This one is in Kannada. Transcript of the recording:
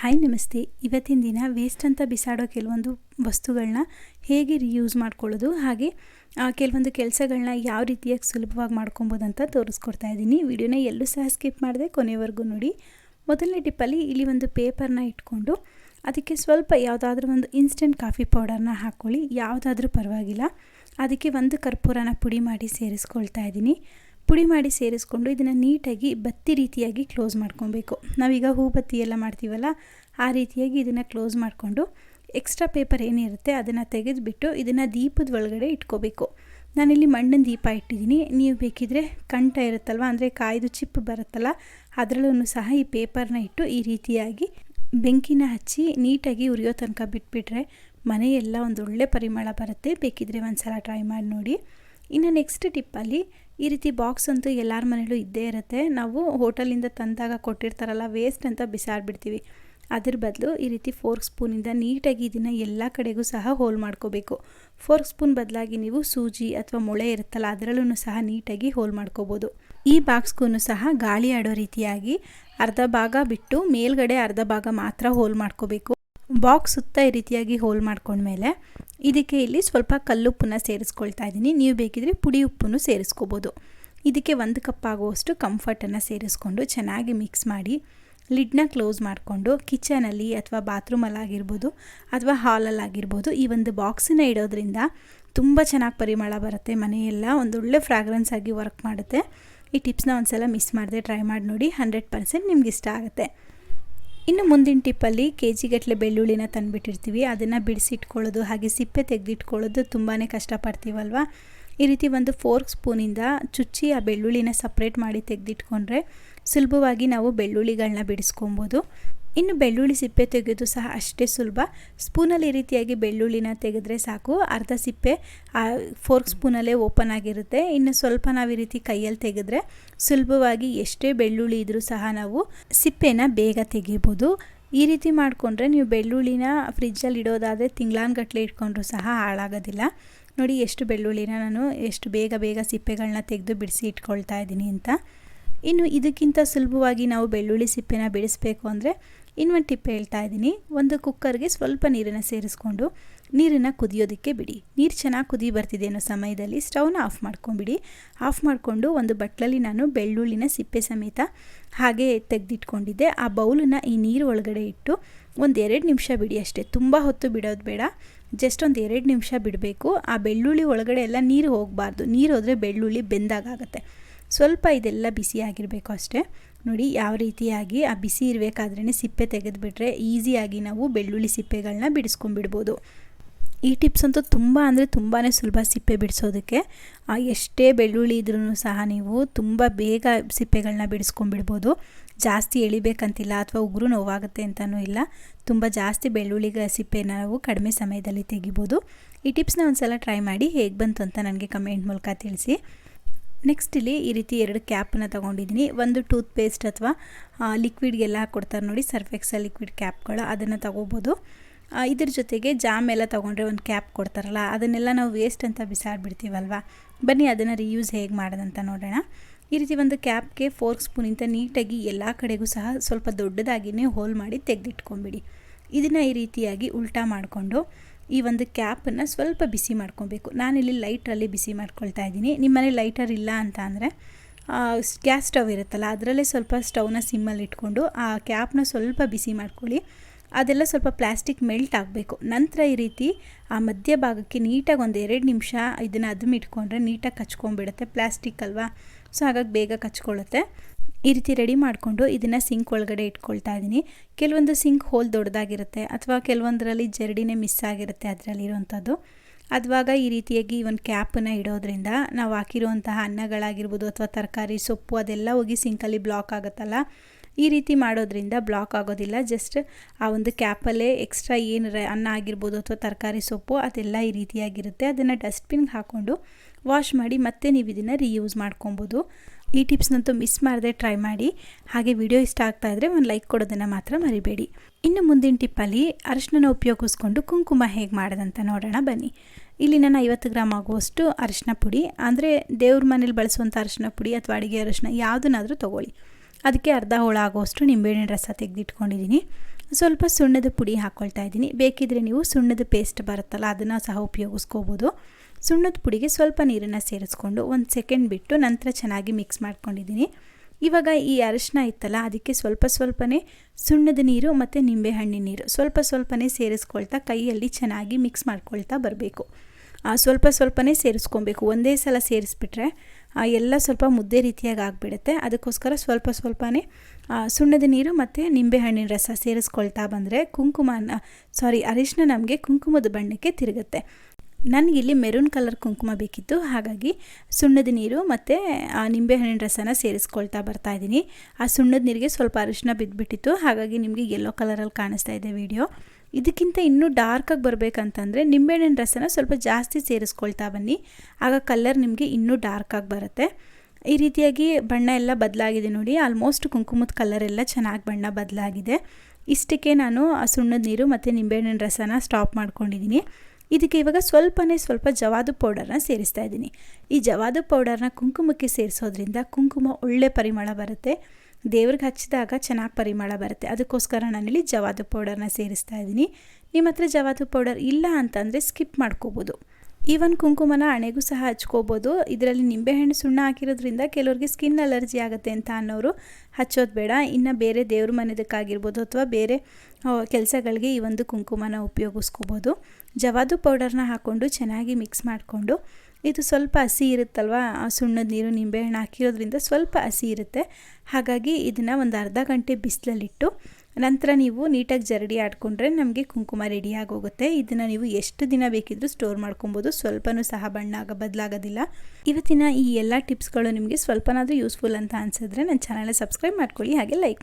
ಹಾಯ್ ನಮಸ್ತೆ. ಇವತ್ತಿನ ದಿನ ವೇಸ್ಟ್ ಅಂತ ಬಿಸಾಡೋ ಕೆಲವೊಂದು ವಸ್ತುಗಳನ್ನ ಹೇಗೆ ರಿಯೂಸ್ ಮಾಡ್ಕೊಳ್ಳೋದು, ಹಾಗೆ ಕೆಲವೊಂದು ಕೆಲಸಗಳನ್ನ ಯಾವ ರೀತಿಯಾಗಿ ಸುಲಭವಾಗಿ ಮಾಡ್ಕೊಬೋದು ಅಂತ ತೋರಿಸ್ಕೊಡ್ತಾ ಇದ್ದೀನಿ. ವಿಡಿಯೋನ ಎಲ್ಲೂ ಸಹ ಸ್ಕಿಪ್ ಮಾಡಿದೆ ಕೊನೆವರೆಗೂ ನೋಡಿ. ಮೊದಲನೇ ಟಿಪ್ಪಲ್ಲಿ ಇಲ್ಲಿ ಒಂದು ಪೇಪರ್ನ ಇಟ್ಕೊಂಡು ಅದಕ್ಕೆ ಸ್ವಲ್ಪ ಯಾವುದಾದ್ರೂ ಒಂದು ಇನ್ಸ್ಟೆಂಟ್ ಕಾಫಿ ಪೌಡರ್ನ ಹಾಕ್ಕೊಳ್ಳಿ. ಯಾವುದಾದ್ರೂ ಪರವಾಗಿಲ್ಲ. ಅದಕ್ಕೆ ಒಂದು ಕರ್ಪೂರನ ಪುಡಿ ಮಾಡಿ ಸೇರಿಸ್ಕೊಳ್ತಾ ಇದ್ದೀನಿ. ಪುಡಿ ಮಾಡಿ ಸೇರಿಸ್ಕೊಂಡು ಇದನ್ನು ನೀಟಾಗಿ ಬತ್ತಿ ರೀತಿಯಾಗಿ ಕ್ಲೋಸ್ ಮಾಡ್ಕೊಬೇಕು. ನಾವೀಗ ಹೂ ಬತ್ತಿ ಎಲ್ಲ ಮಾಡ್ತೀವಲ್ಲ, ಆ ರೀತಿಯಾಗಿ ಇದನ್ನು ಕ್ಲೋಸ್ ಮಾಡಿಕೊಂಡು ಎಕ್ಸ್ಟ್ರಾ ಪೇಪರ್ ಏನಿರುತ್ತೆ ಅದನ್ನು ತೆಗೆದುಬಿಟ್ಟು ಇದನ್ನು ದೀಪದ ಒಳಗಡೆ ಇಟ್ಕೋಬೇಕು. ನಾನಿಲ್ಲಿ ಮಣ್ಣಿನ ದೀಪ ಇಟ್ಟಿದ್ದೀನಿ. ನೀವು ಬೇಕಿದ್ರೆ ಕಂಠ ಇರುತ್ತಲ್ವ, ಅಂದರೆ ಕಾಯ್ದು ಚಿಪ್ ಬರುತ್ತಲ್ಲ ಅದರಲ್ಲೂ ಸಹ ಈ ಪೇಪರ್ನ ಇಟ್ಟು ಈ ರೀತಿಯಾಗಿ ಬೆಂಕಿನ ಹಚ್ಚಿ ನೀಟಾಗಿ ಉರಿಯೋ ತನಕ ಬಿಟ್ಬಿಟ್ರೆ ಮನೆಯೆಲ್ಲ ಒಂದು ಒಳ್ಳೆ ಪರಿಮಳ ಬರುತ್ತೆ. ಬೇಕಿದ್ರೆ ಒಂದು ಸಲ ಟ್ರೈ ಮಾಡಿ ನೋಡಿ. ಇನ್ನು ನೆಕ್ಸ್ಟ್ ಟಿಪ್ಪಲ್ಲಿ ಈ ರೀತಿ ಬಾಕ್ಸ್ ಅಂತೂ ಎಲ್ಲರ ಮನೇಲೂ ಇದ್ದೇ ಇರುತ್ತೆ. ನಾವು ಹೋಟೆಲಿಂದ ತಂದಾಗ ಕೊಟ್ಟಿರ್ತಾರಲ್ಲ ವೇಸ್ಟ್ ಅಂತ ಬಿಸಾಡ್ಬಿಡ್ತೀವಿ. ಅದ್ರ ಬದಲು ಈ ರೀತಿ ಫೋರ್ಕ್ ಸ್ಪೂನಿಂದ ನೀಟಾಗಿ ಇದನ್ನು ಎಲ್ಲ ಕಡೆಗೂ ಸಹ ಹೋಲ್ ಮಾಡ್ಕೋಬೇಕು. ಫೋರ್ಕ್ ಸ್ಪೂನ್ ಬದಲಾಗಿ ನೀವು ಸೂಜಿ ಅಥವಾ ಮೊಳೆ ಇರುತ್ತಲ್ಲ ಅದರಲ್ಲೂ ಸಹ ನೀಟಾಗಿ ಹೋಲ್ ಮಾಡ್ಕೋಬೋದು. ಈ ಬಾಕ್ಸ್ಗೂ ಸಹ ಗಾಳಿ ಆಡೋ ರೀತಿಯಾಗಿ ಅರ್ಧ ಭಾಗ ಬಿಟ್ಟು ಮೇಲ್ಗಡೆ ಅರ್ಧ ಭಾಗ ಮಾತ್ರ ಹೋಲ್ ಮಾಡ್ಕೋಬೇಕು. ಬಾಕ್ಸ್ ಸುತ್ತ ಈ ರೀತಿಯಾಗಿ ಹೋಲ್ ಮಾಡ್ಕೊಂಡ್ಮೇಲೆ ಇದಕ್ಕೆ ಇಲ್ಲಿ ಸ್ವಲ್ಪ ಕಲ್ಲುಪ್ಪನ್ನು ಸೇರಿಸ್ಕೊಳ್ತಾ ಇದ್ದೀನಿ. ನೀವು ಬೇಕಿದ್ರೆ ಪುಡಿ ಉಪ್ಪನ್ನು ಸೇರಿಸ್ಕೋಬೋದು. ಇದಕ್ಕೆ ಒಂದು ಕಪ್ ಆಗುವಷ್ಟು ಕಂಫರ್ಟನ್ನು ಸೇರಿಸ್ಕೊಂಡು ಚೆನ್ನಾಗಿ ಮಿಕ್ಸ್ ಮಾಡಿ ಲಿಡ್ನ ಕ್ಲೋಸ್ ಮಾಡಿಕೊಂಡು ಕಿಚನಲ್ಲಿ ಅಥವಾ ಬಾತ್ರೂಮಲ್ಲಾಗಿರ್ಬೋದು ಅಥವಾ ಹಾಲಲ್ಲಾಗಿರ್ಬೋದು ಈ ಒಂದು ಬಾಕ್ಸನ್ನು ಇಡೋದ್ರಿಂದ ತುಂಬ ಚೆನ್ನಾಗಿ ಪರಿಮಳ ಬರುತ್ತೆ. ಮನೆಯೆಲ್ಲ ಒಂದೊಳ್ಳೆ ಫ್ರಾಗ್ರೆನ್ಸ್ ಆಗಿ ವರ್ಕ್ ಮಾಡುತ್ತೆ. ಈ ಟಿಪ್ಸ್ನ ಒಂದು ಸಲ ಮಿಸ್ ಮಾಡದೆ ಟ್ರೈ ಮಾಡಿ ನೋಡಿ. ಹಂಡ್ರೆಡ್ ಪರ್ಸೆಂಟ್ ನಿಮ್ಗೆ ಇಷ್ಟ ಆಗುತ್ತೆ. ಇನ್ನು ಮುಂದಿನ ಟಿಪ್ಪಲ್ಲಿ ಕೆ ಜಿಗಟ್ಟಲೆ ಬೆಳ್ಳುಳ್ಳಿನ ತಂದುಬಿಟ್ಟಿರ್ತೀವಿ. ಅದನ್ನು ಬಿಡಿಸಿಟ್ಕೊಳ್ಳೋದು, ಹಾಗೆ ಸಿಪ್ಪೆ ತೆಗೆದಿಟ್ಕೊಳ್ಳೋದು ತುಂಬಾ ಕಷ್ಟಪಡ್ತೀವಲ್ವ? ಈ ರೀತಿ ಒಂದು ಫೋರ್ಕ್ ಸ್ಪೂನಿಂದ ಚುಚ್ಚಿ ಆ ಬೆಳ್ಳುಳ್ಳಿನ ಸಪ್ರೇಟ್ ಮಾಡಿ ತೆಗೆದಿಟ್ಕೊಂಡ್ರೆ ಸುಲಭವಾಗಿ ನಾವು ಬೆಳ್ಳುಳ್ಳಿಗಳನ್ನ ಬಿಡಿಸ್ಕೊಬೋದು. ಇನ್ನು ಬೆಳ್ಳುಳ್ಳಿ ಸಿಪ್ಪೆ ತೆಗೆದು ಸಹ ಅಷ್ಟೇ ಸುಲಭ. ಸ್ಪೂನಲ್ಲಿ ಈ ರೀತಿಯಾಗಿ ಬೆಳ್ಳುಳ್ಳಿನ ತೆಗೆದ್ರೆ ಸಾಕು. ಅರ್ಧ ಸಿಪ್ಪೆ ಫೋರ್ಕ್ ಸ್ಪೂನಲ್ಲೇ ಓಪನ್ ಆಗಿರುತ್ತೆ. ಇನ್ನು ಸ್ವಲ್ಪ ನಾವು ಈ ರೀತಿ ಕೈಯಲ್ಲಿ ತೆಗೆದ್ರೆ ಸುಲಭವಾಗಿ ಎಷ್ಟೇ ಬೆಳ್ಳುಳ್ಳಿ ಇದ್ದರೂ ಸಹ ನಾವು ಸಿಪ್ಪೆನ ಬೇಗ ತೆಗಿಬೋದು. ಈ ರೀತಿ ಮಾಡಿಕೊಂಡ್ರೆ ನೀವು ಬೆಳ್ಳುಳ್ಳಿನ ಫ್ರಿಜ್ಜಲ್ಲಿ ಇಡೋದಾದರೆ ತಿಂಗ್ಳಾನ್ಗಟ್ಲೆ ಇಟ್ಕೊಂಡ್ರೂ ಸಹ ಹಾಳಾಗೋದಿಲ್ಲ. ನೋಡಿ, ಎಷ್ಟು ಬೆಳ್ಳುಳ್ಳಿನ ನಾನು ಎಷ್ಟು ಬೇಗ ಬೇಗ ಸಿಪ್ಪೆಗಳನ್ನ ತೆಗೆದು ಬಿಡಿಸಿ ಇಟ್ಕೊಳ್ತಾ ಇದ್ದೀನಿ ಅಂತ. ಇನ್ನು ಇದಕ್ಕಿಂತ ಸುಲಭವಾಗಿ ನಾವು ಬೆಳ್ಳುಳ್ಳಿ ಸಿಪ್ಪೆನ ಬಿಡಿಸಬೇಕು ಅಂದರೆ ಇನ್ನೊಂದು ಟಿಪ್ ಹೇಳ್ತಾ ಇದ್ದೀನಿ. ಒಂದು ಕುಕ್ಕರ್ಗೆ ಸ್ವಲ್ಪ ನೀರನ್ನು ಸೇರಿಸ್ಕೊಂಡು ನೀರನ್ನು ಕುದಿಯೋದಕ್ಕೆ ಬಿಡಿ. ನೀರು ಚೆನ್ನಾಗಿ ಕುದಿ ಬರ್ತಿದೆ ಅನ್ನೋ ಸಮಯದಲ್ಲಿ ಸ್ಟವ್ನ ಆಫ್ ಮಾಡ್ಕೊಂಬಿಡಿ. ಆಫ್ ಮಾಡಿಕೊಂಡು ಒಂದು ಬಟ್ಲಲ್ಲಿ ನಾನು ಬೆಳ್ಳುಳ್ಳಿನ ಸಿಪ್ಪೆ ಸಮೇತ ಹಾಗೆ ತೆಗೆದಿಟ್ಕೊಂಡಿದ್ದೆ. ಆ ಬೌಲನ್ನು ಈ ನೀರು ಒಳಗಡೆ ಇಟ್ಟು ಒಂದು ಎರಡು ನಿಮಿಷ ಬಿಡಿ ಅಷ್ಟೇ. ತುಂಬ ಹೊತ್ತು ಬಿಡೋದು ಬೇಡ. ಜಸ್ಟ್ ಒಂದು ಎರಡು ನಿಮಿಷ ಬಿಡಬೇಕು. ಆ ಬೆಳ್ಳುಳ್ಳಿ ಒಳಗಡೆ ಎಲ್ಲ ನೀರು ಹೋಗಬಾರ್ದು. ನೀರು ಹೋದರೆ ಬೆಳ್ಳುಳ್ಳಿ ಬೆಂದಾಗುತ್ತೆ ಸ್ವಲ್ಪ ಇದೆಲ್ಲ ಬಿಸಿಯಾಗಿರಬೇಕು ಅಷ್ಟೇ. ನೋಡಿ, ಯಾವ ರೀತಿಯಾಗಿ ಆ ಬಿಸಿ ಇರಬೇಕಾದ್ರೇ ಸಿಪ್ಪೆ ತೆಗೆದುಬಿಟ್ರೆ ಈಸಿಯಾಗಿ ನಾವು ಬೆಳ್ಳುಳ್ಳಿ ಸಿಪ್ಪೆಗಳನ್ನ ಬಿಡಿಸ್ಕೊಂಡ್ಬಿಡ್ಬೋದು. ಈ ಟಿಪ್ಸ್ ಅಂತೂ ತುಂಬ ಅಂದರೆ ತುಂಬಾ ಸುಲಭ ಸಿಪ್ಪೆ ಬಿಡಿಸೋದಕ್ಕೆ. ಎಷ್ಟೇ ಬೆಳ್ಳುಳ್ಳಿ ಇದ್ರೂ ಸಹ ನೀವು ತುಂಬ ಬೇಗ ಸಿಪ್ಪೆಗಳನ್ನ ಬಿಡಿಸ್ಕೊಂಡ್ಬಿಡ್ಬೋದು. ಜಾಸ್ತಿ ಎಳಿಬೇಕಂತಿಲ್ಲ ಅಥವಾ ಉಗುರು ನೋವಾಗುತ್ತೆ ಅಂತಲೂ ಇಲ್ಲ. ತುಂಬ ಜಾಸ್ತಿ ಬೆಳ್ಳುಳ್ಳಿಗ ಸಿಪ್ಪೆನ ನಾವು ಕಡಿಮೆ ಸಮಯದಲ್ಲಿ ತೆಗಿಬೋದು. ಈ ಟಿಪ್ಸ್ನ ಒಂದು ಸಲ ಟ್ರೈ ಮಾಡಿ ಹೇಗೆ ಬಂತು ಅಂತ ನನಗೆ ಕಮೆಂಟ್ ಮೂಲಕ ತಿಳಿಸಿ. ನೆಕ್ಸ್ಟ್ ಇಲ್ಲಿ ಈ ರೀತಿ ಎರಡು ಕ್ಯಾಪನ್ನು ತೊಗೊಂಡಿದ್ದೀನಿ. ಒಂದು ಟೂತ್ ಪೇಸ್ಟ್ ಅಥವಾ ಲಿಕ್ವಿಡ್ಗೆಲ್ಲ ಕೊಡ್ತಾರೆ ನೋಡಿ ಸರ್ಫೆಕ್ಸಲ್ ಲಿಕ್ವಿಡ್ ಕ್ಯಾಪ್ಗಳು ಅದನ್ನು ತೊಗೋಬೋದು. ಇದ್ರ ಜೊತೆಗೆ ಜಾಮ್ ಎಲ್ಲ ತೊಗೊಂಡ್ರೆ ಒಂದು ಕ್ಯಾಪ್ ಕೊಡ್ತಾರಲ್ಲ, ಅದನ್ನೆಲ್ಲ ನಾವು ವೇಸ್ಟ್ ಅಂತ ಬಿಸಾಡ್ಬಿಡ್ತೀವಲ್ವ? ಬನ್ನಿ ಅದನ್ನು ರಿಯೂಸ್ ಹೇಗೆ ಮಾಡೋದಂತ ನೋಡೋಣ. ಈ ರೀತಿ ಒಂದು ಕ್ಯಾಪ್ಗೆ ಫೋರ್ಕ್ ಸ್ಪೂನಿಂದ ನೀಟಾಗಿ ಎಲ್ಲ ಕಡೆಗೂ ಸಹ ಸ್ವಲ್ಪ ದೊಡ್ಡದಾಗಿಯೇ ಹೋಲ್ ಮಾಡಿ ತೆಗೆದಿಟ್ಕೊಂಬಿಡಿ ಇದನ್ನು ಈ ರೀತಿಯಾಗಿ ಉಲ್ಟಾ ಮಾಡಿಕೊಂಡು ಈ ಒಂದು ಕ್ಯಾಪನ್ನು ಸ್ವಲ್ಪ ಬಿಸಿ ಮಾಡ್ಕೊಬೇಕು. ನಾನಿಲ್ಲಿ ಲೈಟ್ರಲ್ಲಿ ಬಿಸಿ ಮಾಡ್ಕೊಳ್ತಾ ಇದ್ದೀನಿ. ನಿಮ್ಮನೆ ಲೈಟರ್ ಇಲ್ಲ ಅಂತ ಅಂದರೆ ಗ್ಯಾಸ್ ಸ್ಟವ್ ಇರುತ್ತಲ್ಲ, ಅದರಲ್ಲೇ ಸ್ವಲ್ಪ ಸ್ಟವ್ನ ಸಿಮ್ಮಲ್ಲಿ ಇಟ್ಕೊಂಡು ಆ ಕ್ಯಾಪ್ನ ಸ್ವಲ್ಪ ಬಿಸಿ ಮಾಡ್ಕೊಳ್ಳಿ. ಅದೆಲ್ಲ ಸ್ವಲ್ಪ ಪ್ಲಾಸ್ಟಿಕ್ ಮೆಲ್ಟ್ ಆಗಬೇಕು. ನಂತರ ಈ ರೀತಿ ಆ ಮಧ್ಯಭಾಗಕ್ಕೆ ನೀಟಾಗಿ ಒಂದು ಎರಡು ನಿಮಿಷ ಇದನ್ನು ಅದನ್ನ ಇಟ್ಕೊಂಡ್ರೆ ನೀಟಾಗಿ ಕಚ್ಕೊಂಡ್ಬಿಡುತ್ತೆ. ಪ್ಲಾಸ್ಟಿಕ್ ಅಲ್ವಾ? ಸೊ ಹಾಗಾಗಿ ಬೇಗ ಕಚ್ಕೊಳ್ಳುತ್ತೆ. ಈ ರೀತಿ ರೆಡಿ ಮಾಡಿಕೊಂಡು ಇದನ್ನು ಸಿಂಕ್ ಒಳಗಡೆ ಇಟ್ಕೊಳ್ತಾ ಇದ್ದೀನಿ. ಕೆಲವೊಂದು ಸಿಂಕ್ ಹೋಲ್ ದೊಡ್ಡದಾಗಿರುತ್ತೆ ಅಥವಾ ಕೆಲವೊಂದರಲ್ಲಿ ಜರಡಿನೇ ಮಿಸ್ ಆಗಿರುತ್ತೆ ಅದರಲ್ಲಿರುವಂಥದ್ದು. ಅದುವಾಗ ಈ ರೀತಿಯಾಗಿ ಒಂದು ಕ್ಯಾಪನ್ನು ಇಡೋದ್ರಿಂದ ನಾವು ಹಾಕಿರುವಂತಹ ಅನ್ನಗಳಾಗಿರ್ಬೋದು ಅಥವಾ ತರಕಾರಿ, ಸೊಪ್ಪು ಅದೆಲ್ಲ ಹೋಗಿ ಸಿಂಕಲ್ಲಿ ಬ್ಲಾಕ್ ಆಗುತ್ತಲ್ಲ? ಈ ರೀತಿ ಮಾಡೋದ್ರಿಂದ ಬ್ಲಾಕ್ ಆಗೋದಿಲ್ಲ. ಜಸ್ಟ್ ಆ ಒಂದು ಕ್ಯಾಪಲ್ಲೇ ಎಕ್ಸ್ಟ್ರಾ ಏನು ಅನ್ನ ಆಗಿರ್ಬೋದು ಅಥವಾ ತರಕಾರಿ, ಸೊಪ್ಪು ಅದೆಲ್ಲ ಈ ರೀತಿಯಾಗಿರುತ್ತೆ. ಅದನ್ನು ಡಸ್ಟ್ಬಿನ್ಗೆ ಹಾಕ್ಕೊಂಡು ವಾಶ್ ಮಾಡಿ ಮತ್ತೆ ನೀವು ಇದನ್ನು ರೀಯೂಸ್ ಮಾಡ್ಕೊಬೋದು. ಈ ಟಿಪ್ಸ್ನಂತೂ ಮಿಸ್ ಮಾಡದೆ ಟ್ರೈ ಮಾಡಿ. ಹಾಗೆ ವಿಡಿಯೋ ಇಷ್ಟ ಆಗ್ತಾ ಇದ್ದರೆ ಒಂದು ಲೈಕ್ ಕೊಡೋದನ್ನು ಮಾತ್ರ ಮರಿಬೇಡಿ. ಇನ್ನು ಮುಂದಿನ ಟಿಪ್ಪಲ್ಲಿ ಅರಿಶಿನ ಉಪಯೋಗಿಸ್ಕೊಂಡು ಕುಂಕುಮ ಹೇಗೆ ಮಾಡೋದಂತ ನೋಡೋಣ ಬನ್ನಿ. ಇಲ್ಲಿ ನಾನು ಐವತ್ತು ಗ್ರಾಮ್ ಆಗುವಷ್ಟು ಅರಿಶಿನ ಪುಡಿ, ಅಂದರೆ ದೇವ್ರ ಮನೇಲಿ ಬಳಸುವಂಥ ಅರಿಶಿನ ಪುಡಿ ಅಥವಾ ಅಡುಗೆ ಅರಿಶಿನ ಯಾವುದನ್ನಾದರೂ ತೊಗೊಳ್ಳಿ. ಅದಕ್ಕೆ ಅರ್ಧ ಹೋಳ ಆಗುವಷ್ಟು ನಿಂಬೆಹಣ್ಣಿನ ರಸ ತೆಗೆದಿಟ್ಕೊಂಡಿದ್ದೀನಿ. ಸ್ವಲ್ಪ ಸುಣ್ಣದ ಪುಡಿ ಹಾಕ್ಕೊಳ್ತಾ ಇದ್ದೀನಿ. ಬೇಕಿದ್ರೆ ನೀವು ಸುಣ್ಣದ ಪೇಸ್ಟ್ ಬರುತ್ತಲ್ಲ ಅದನ್ನು ಸಹ ಉಪಯೋಗಿಸ್ಕೋಬೋದು. ಸುಣ್ಣದ ಪುಡಿಗೆ ಸ್ವಲ್ಪ ನೀರನ್ನು ಸೇರಿಸ್ಕೊಂಡು ಒಂದು ಸೆಕೆಂಡ್ ಬಿಟ್ಟು ನಂತರ ಚೆನ್ನಾಗಿ ಮಿಕ್ಸ್ ಮಾಡ್ಕೊಂಡಿದ್ದೀನಿ. ಇವಾಗ ಈ ಅರಶಿನ ಇತ್ತಲ್ಲ, ಅದಕ್ಕೆ ಸ್ವಲ್ಪ ಸ್ವಲ್ಪನೇ ಸುಣ್ಣದ ನೀರು ಮತ್ತು ನಿಂಬೆಹಣ್ಣಿನ ನೀರು ಸ್ವಲ್ಪ ಸ್ವಲ್ಪನೇ ಸೇರಿಸ್ಕೊಳ್ತಾ ಕೈಯಲ್ಲಿ ಚೆನ್ನಾಗಿ ಮಿಕ್ಸ್ ಮಾಡ್ಕೊಳ್ತಾ ಬರಬೇಕು. ಸ್ವಲ್ಪ ಸ್ವಲ್ಪನೇ ಸೇರಿಸ್ಕೊಬೇಕು. ಒಂದೇ ಸಲ ಸೇರಿಸ್ಬಿಟ್ರೆ ಎಲ್ಲ ಸ್ವಲ್ಪ ಮುದ್ದೆ ರೀತಿಯಾಗಿ ಆಗಿಬಿಡುತ್ತೆ. ಅದಕ್ಕೋಸ್ಕರ ಸ್ವಲ್ಪ ಸ್ವಲ್ಪನೇ ಸುಣ್ಣದ ನೀರು ಮತ್ತು ನಿಂಬೆಹಣ್ಣಿನ ರಸ ಸೇರಿಸ್ಕೊಳ್ತಾ ಬಂದರೆ ಕುಂಕುಮನ ಸಾರಿ ಅರಿಶಿನ ನಮಗೆ ಕುಂಕುಮದ ಬಣ್ಣಕ್ಕೆ ತಿರುಗುತ್ತೆ. ನನಗಿಲ್ಲಿ ಮೆರೂನ್ ಕಲರ್ ಕುಂಕುಮ ಬೇಕಿತ್ತು. ಹಾಗಾಗಿ ಸುಣ್ಣದ ನೀರು ಮತ್ತು ನಿಂಬೆಹಣ್ಣಿನ ರಸನ ಸೇರಿಸ್ಕೊಳ್ತಾ ಬರ್ತಾ ಇದ್ದೀನಿ. ಆ ಸುಣ್ಣದ ನೀರಿಗೆ ಸ್ವಲ್ಪ ಅರಿಶಿನ ಬಿದ್ದುಬಿಟ್ಟಿತ್ತು ಹಾಗಾಗಿ ನಿಮಗೆ ಯೆಲ್ಲೋ ಕಲರಲ್ಲಿ ಕಾಣಿಸ್ತಾ ಇದೆ ವಿಡಿಯೋ ಇದಕ್ಕಿಂತ ಇನ್ನೂ ಡಾರ್ಕಾಗಿ ಬರಬೇಕಂತಂದರೆ ನಿಂಬೆಹಣ್ಣಿನ ರಸನ ಸ್ವಲ್ಪ ಜಾಸ್ತಿ ಸೇರಿಸ್ಕೊಳ್ತಾ ಬನ್ನಿ. ಆಗ ಕಲರ್ ನಿಮಗೆ ಇನ್ನೂ ಡಾರ್ಕಾಗಿ ಬರುತ್ತೆ. ಈ ರೀತಿಯಾಗಿ ಬಣ್ಣ ಎಲ್ಲ ಬದಲಾಗಿದೆ ನೋಡಿ. ಆಲ್ಮೋಸ್ಟ್ ಕುಂಕುಮದ ಕಲರ್ ಎಲ್ಲ ಚೆನ್ನಾಗಿ ಬಣ್ಣ ಬದಲಾಗಿದೆ. ಇಷ್ಟಕ್ಕೆ ನಾನು ಆ ಸುಣ್ಣದ ನೀರು ಮತ್ತು ನಿಂಬೆಹಣ್ಣಿನ ರಸನ ಸ್ಟಾಪ್ ಮಾಡ್ಕೊಂಡಿದ್ದೀನಿ. ಇದಕ್ಕೆ ಇವಾಗ ಸ್ವಲ್ಪನೇ ಸ್ವಲ್ಪ ಜವಾದು ಪೌಡರ್ನ ಸೇರಿಸ್ತಾ ಇದ್ದೀನಿ. ಈ ಜವಾದು ಪೌಡರ್ನ ಕುಂಕುಮಕ್ಕೆ ಸೇರಿಸೋದ್ರಿಂದ ಕುಂಕುಮ ಒಳ್ಳೆ ಪರಿಮಳ ಬರುತ್ತೆ. ದೇವ್ರಿಗೆ ಹಚ್ಚಿದಾಗ ಚೆನ್ನಾಗಿ ಪರಿಮಳ ಬರುತ್ತೆ. ಅದಕ್ಕೋಸ್ಕರ ನಾನಿಲ್ಲಿ ಜವಾದು ಪೌಡರ್ನ ಸೇರಿಸ್ತಾ ಇದ್ದೀನಿ. ನಿಮ್ಮ ಹತ್ರ ಜವಾದು ಪೌಡರ್ ಇಲ್ಲ ಅಂತಂದರೆ ಸ್ಕಿಪ್ ಮಾಡ್ಕೋಬೋದು. ಈವನ್ ಕುಂಕುಮನ ಹಣೆಗೂ ಸಹ ಹಚ್ಕೋಬೋದು. ಇದರಲ್ಲಿ ನಿಂಬೆಹಣ್ಣು ಸುಣ್ಣ ಹಾಕಿರೋದ್ರಿಂದ ಕೆಲವ್ರಿಗೆ ಸ್ಕಿನ್ ಅಲರ್ಜಿ ಆಗುತ್ತೆ ಅಂತ ಅನ್ನೋರು ಹಚ್ಚೋದು ಬೇಡ. ಇನ್ನು ಬೇರೆ ದೇವ್ರ ಮನೆದಕ್ಕಾಗಿರ್ಬೋದು ಅಥವಾ ಬೇರೆ ಕೆಲಸಗಳಿಗೆ ಈ ಒಂದು ಕುಂಕುಮನ ಉಪಯೋಗಿಸ್ಕೋಬೋದು. ಜವಾದು ಪೌಡರ್ನ ಹಾಕ್ಕೊಂಡು ಚೆನ್ನಾಗಿ ಮಿಕ್ಸ್ ಮಾಡಿಕೊಂಡು, ಇದು ಸ್ವಲ್ಪ ಹಸಿ ಇರುತ್ತಲ್ವ? ಸುಣ್ಣದ ನೀರು ನಿಂಬೆಹಣ್ಣು ಹಾಕಿರೋದ್ರಿಂದ ಸ್ವಲ್ಪ ಹಸಿ ಇರುತ್ತೆ. ಹಾಗಾಗಿ ಇದನ್ನು ಒಂದು ಅರ್ಧ ಗಂಟೆ ಬಿಸಿಲಲ್ಲಿಟ್ಟು ನಂತರ ನೀವು ನೀಟಾಗಿ ಜರಡಿ ಆಡ್ಕೊಂಡ್ರೆ ನಮಗೆ ಕುಂಕುಮ ರೆಡಿ ಆಗೋಗುತ್ತೆ. ಇದನ್ನು ನೀವು ಎಷ್ಟು ದಿನ ಬೇಕಿದ್ರೂ ಸ್ಟೋರ್ ಮಾಡ್ಕೊಬೋದು. ಸ್ವಲ್ಪನೂ ಸಹ ಬಣ್ಣ ಆಗ ಬದಲಾಗೋದಿಲ್ಲ. ಇವತ್ತಿನ ಈ ಎಲ್ಲ ಟಿಪ್ಸ್ಗಳು ನಿಮಗೆ ಸ್ವಲ್ಪನಾದರೂ ಯೂಸ್ಫುಲ್ ಅಂತ ಅನಿಸಿದ್ರೆ ನನ್ನ ಚಾನಲ್ನ ಸಬ್ಸ್ಕ್ರೈಬ್ ಮಾಡ್ಕೊಳ್ಳಿ. ಹಾಗೆ ಲೈಕ್